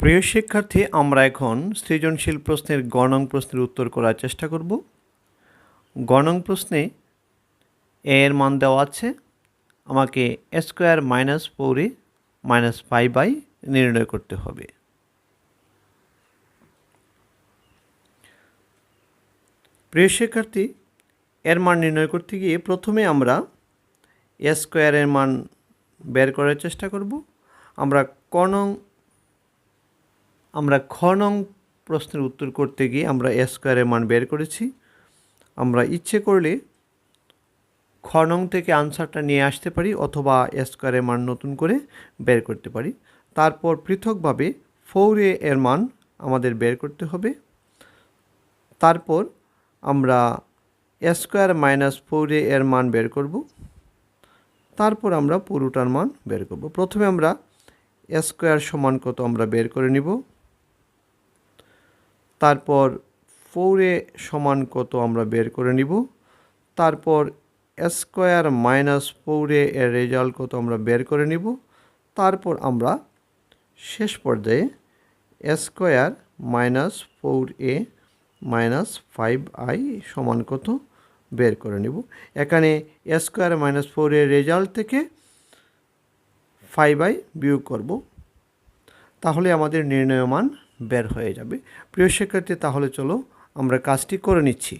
প্রিয় শিক্ষার্থী, আমরা এখন সৃজনশীল প্রশ্নের গণং প্রশ্নের উত্তর করার চেষ্টা করব। গণং প্রশ্নে এর মান দেওয়া আছে। আমাকে স্কোয়ার মাইনাস ফোরে মাইনাস ফাইভ বাই নির্ণয় করতে হবে। প্রিয় শিক্ষার্থী, এর মান নির্ণয় করতে গিয়ে প্রথমে আমরা এ স্কোয়ারের মান বের করার চেষ্টা করব। আমরা কনং আমরা খ নং প্রশ্নের উত্তর করতে গিয়ে আমরা এ স্কোয়ারের মান বের করেছি। আমরা ইচ্ছে করলে খ নং থেকে আনসারটা নিয়ে আসতে পারি অথবা এ স্কোয়ারের মান নতুন করে বের করতে পারি। তারপর পৃথকভাবে ফোর এ এর মান আমাদের বের করতে হবে। তারপর আমরা A square minus four A এর মান বের করব। তারপর আমরা পুরোটার মান বের করব। প্রথমে আমরা এ স্কোয়ার সমান কত আমরা বের করে নিব। তারপর ফোরে সমান কত আমরা বের করে নিব? তারপর স্কোয়ার মাইনাস ফোরে এর রেজাল্ট কত আমরা বের করে নিব? তারপর আমরা শেষ পর্যায়ে square minus four A minus five I সমান কত বের করে নিব? এখানে স্কোয়ার মাইনাস ফোর এর রেজাল্ট থেকে ফাইভ আই বিয়োগ করব। তাহলে আমাদের নির্ণয় মান বের হয়ে যাবে। প্রিয় শিক্ষার্থী, তাহলে চলো আমরা কাজটি করে নিচ্ছি।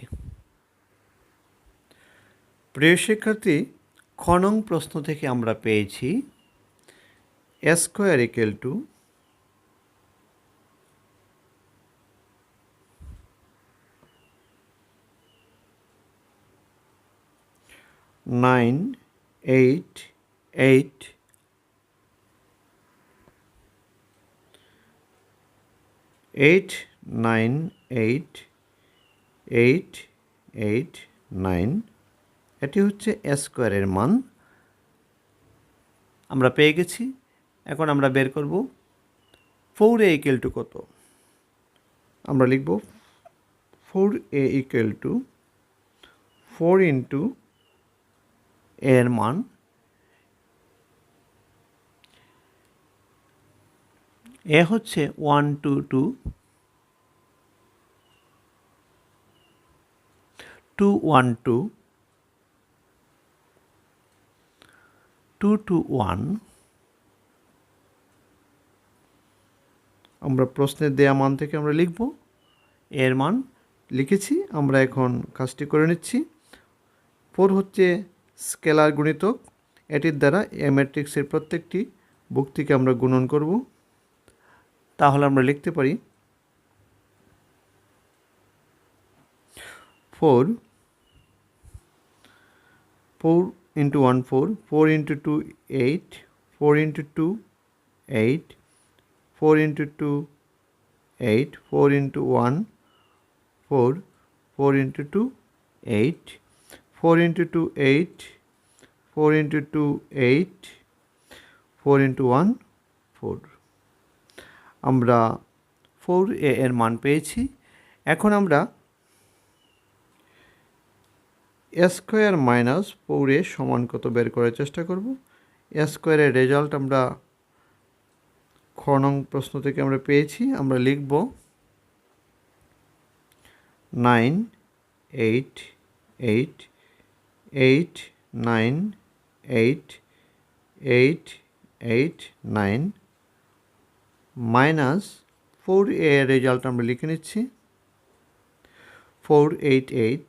প্রিয় শিক্ষার্থী খনং প্রশ্ন থেকে আমরা পেয়েছি square equal to nine eight eight eight nine eight eight eight nine এটি হচ্ছে স্কোয়ারের মান। আমরা পেয়ে গেছি। এখন আমরা বের করব ফোর এ ইকুয়াল টু কত? আমরা লিখব four A equal to four into এর মান। এ হচ্ছে one, two two. Two, one, two. Two two, one. আমরা প্রশ্নের দেয়া মান থেকে আমরা লিখব। এর মান লিখেছি, আমরা এখন কাজটি করে নিচ্ছি। ফোর হচ্ছে স্কেলার গুণিতক। এটির দ্বারা এ ম্যাট্রিক্সের প্রত্যেকটি বুক্তিকে আমরা গুণন করব। তাহলে আমরা লিখতে পারি four four into one four four into two eight four into two eight four into two eight four into one four four into two eight four into two eight four into two eight four into one four আমরা four A এর মান পেয়েছি। এখন আমরা square minus four এ সমান কত বের করার চেষ্টা করব? স্কোয়ারের রেজাল্ট আমরা খ নং প্রশ্ন থেকে আমরা পেয়েছি। আমরা লিখব nine eight eight eight nine eight eight eight nine minus four A result আমরা লিখে নিচ্ছি। Four eight eight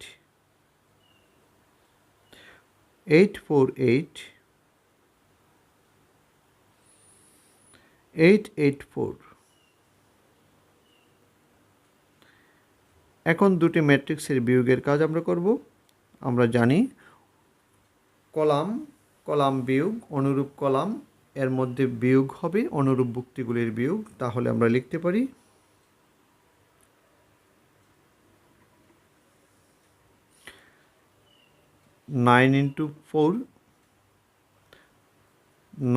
eight four eight eight eight four. এখন দুটি ম্যাট্রিক্সের বিয়োগের কাজ আমরা করব। আমরা জানি কলাম কলাম বিয়োগ, অনুরূপ কলাম এর মধ্যে বিয়োগ হবে, অনুরূপ ভুক্তিগুলির বিয়োগ, তাহলে আমরা লিখতে পারি nine into four,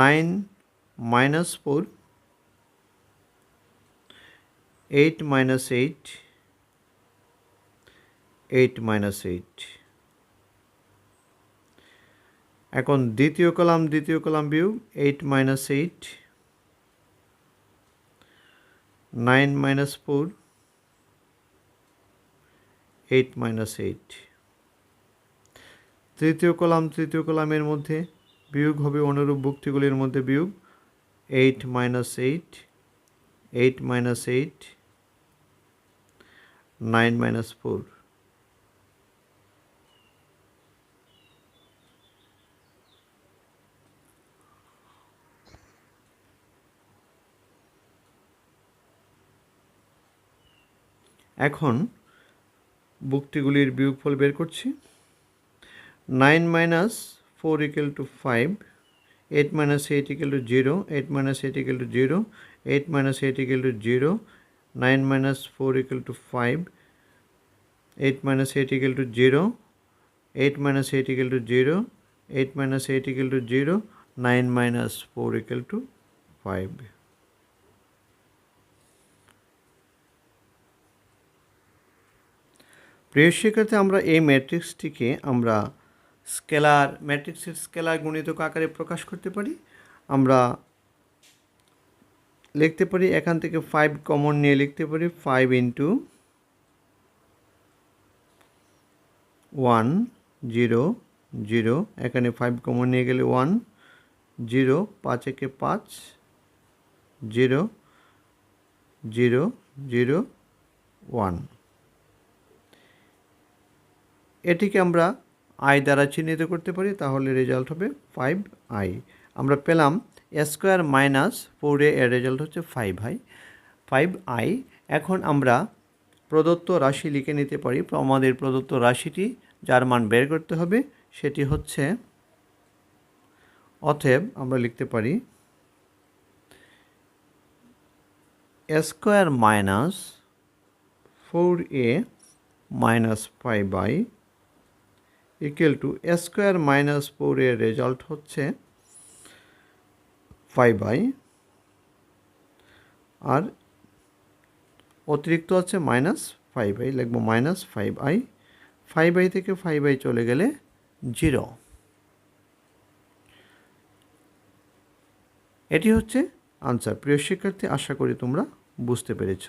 nine minus four, eight minus eight eight minus eight. এখন দ্বিতীয় কলাম দ্বিতীয় কলাম বিয়োগ eight minus eight nine minus four eight minus eight তৃতীয় কলাম, তৃতীয় কলামের মধ্যে বিয়োগ হবে অনুরূপ ভুক্তিগুলির মধ্যে বিয়োগ eight minus eight eight minus eight nine minus four এখন ভুক্তিগুলির বিয়োগফল বের করছি। Nine minus four equal to five, eight minus eight equal to zero, eight minus eight equal to zero, eight minus eight equal to zero, nine minus four equal to five, eight minus eight equal to zero, eight minus eight equal to zero, eight minus eight equal to zero, nine minus four equal to five. প্রিয় শিক্ষার্থী, আমরা এই ম্যাট্রিক্সটিকে আমরা scalar, ম্যাট্রিক্সের scalar গণিতক আকারে প্রকাশ করতে পারি। আমরা লিখতে পারি, এখান থেকে ফাইভ কমন নিয়ে লিখতে পারি five into one zero zero এখানে ফাইভ কমন নিয়ে গেলে ওয়ান জিরো পাঁচ একে পাঁচ জিরো জিরো জিরো ওয়ান এটিকে আমরা আই দ্বারা চিহ্নিত করতে পারি, তাহলে রেজাল্ট হবে ফাইভ আই আমরা পেলাম স্কোয়ার মাইনাস ফোর এর রেজাল্ট হচ্ছে ফাইভ আই ফাইভ আই এখন আমরা প্রদত্ত রাশি লিখে নিতে পারি। আমাদের প্রদত্ত রাশিটি যার মান বের করতে হবে, সেটি হচ্ছে অথেব আমরা লিখতে পারি square minus four A minus five I equal to square minus four এর রেজাল্ট হচ্ছে ফাইভ আই আর অতিরিক্ত আছে মাইনাস ফাইভ আই লিখব minus five I five I থেকে ফাইভ আই চলে গেলে জিরো এটি হচ্ছে আনসার প্রিয় শিক্ষার্থী, আশা করি তোমরা বুঝতে পেরেছ।